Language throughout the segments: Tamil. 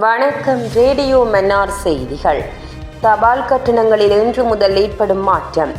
வணக்கம் ரேடியோ மன்னார் செய்திகள். தபால் கட்டணங்களில் இன்று முதல் ஏற்படும் மாற்றம்.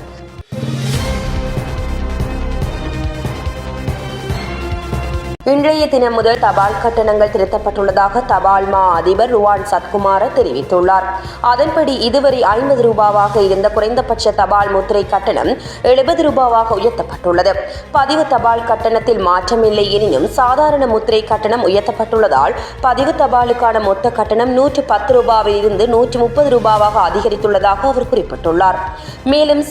இன்றைய தினம் முதல் தபால் கட்டணங்கள் திருத்தப்பட்டுள்ளதாக தபால் மா அதிபர் ருவான் சத்குமார தெரிவித்துள்ளார். அதன்படி இதுவரை ஐம்பது ரூபாவாக இருந்த குறைந்தபட்ச தபால் முத்திரை கட்டணம் எழுபது ரூபாவாக உயர்த்தப்பட்டுள்ளது. பதிவு தபால் கட்டணத்தில் மாற்றமில்லை எனினும் சாதாரண முத்திரை கட்டணம் உயர்த்தப்பட்டுள்ளதால் பதிவு தபாலுக்கான மொத்த கட்டணம் நூற்று பத்து ரூபாவில் இருந்து நூற்று முப்பது ரூபாவாக அதிகரித்துள்ளதாக அவர் குறிப்பிட்டுள்ளார். மேலும்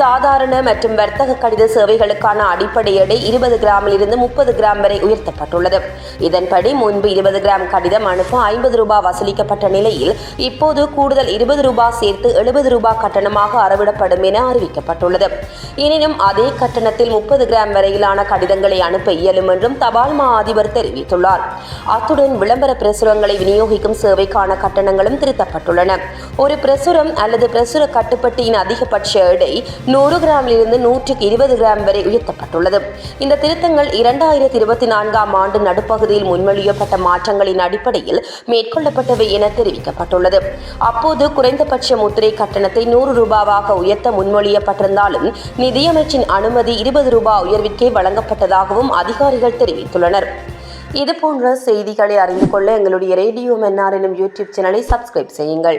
சாதாரண மற்றும் வர்த்தக கடித சேவைகளுக்கான அடிப்படை எடை இருபது கிராமில் இருந்து முப்பது கிராம் வரை உயர்த்தப்பட்டுள்ளது. இதன்படி முன்பு இருபது கிராம் கடிதம் அனுப்ப ஐம்பது ரூபாய் வசூலிக்கப்பட்ட நிலையில் இப்போது கூடுதல் இருபது ரூபாய் சேர்த்து எழுபது ரூபாய் கட்டணமாக அறவிடப்படும் என அறிவிக்கப்பட்டுள்ளது. எனினும் அதே கட்டணத்தில் முப்பது கிராம் வரையிலான கடிதங்களை அனுப்ப இயலும் என்றும் தபால் மா அதிபர் தெரிவித்துள்ளார். அத்துடன் விளம்பர பிரசுரங்களை விநியோகிக்கும் சேவைக்கான கட்டணங்களும் திருத்தப்பட்டுள்ளன. ஒரு பிரசுரம் அல்லது பிரசுர கட்டுப்பட்டியின் அதிகபட்ச எடை நூறு கிராமிலிருந்து நூற்றுக்கு இருபது கிராம் வரை உயர்த்தப்பட்டுள்ளது. இந்த திருத்தங்கள் இரண்டாயிரத்தி இருபத்தி நான்காம் ஆண்டு நடுப்பகுதியில் முன்மொழியப்பட்ட மாற்றங்களின் அடிப்படையில் மேற்கொள்ளப்பட்டவை என தெரிவிக்கப்பட்டுள்ளது. அப்போது குறைந்தபட்ச முத்திரை கட்டணத்தை நூறு ரூபாவாக உயர்த்த முன்மொழியப்பட்டிருந்தாலும் நிதியமைச்சின் அனுமதி இருபது ரூபாய் உயர்விற்கே வழங்கப்பட்டதாகவும் அதிகாரிகள் தெரிவித்துள்ளனர். இது போன்ற செய்திகளை அறிந்து கொள்ள எங்களுடைய ரேடியோ மன்னார் எனும் யூடியூப் சேனலை சப்ஸ்கிரைப் செய்யுங்கள்.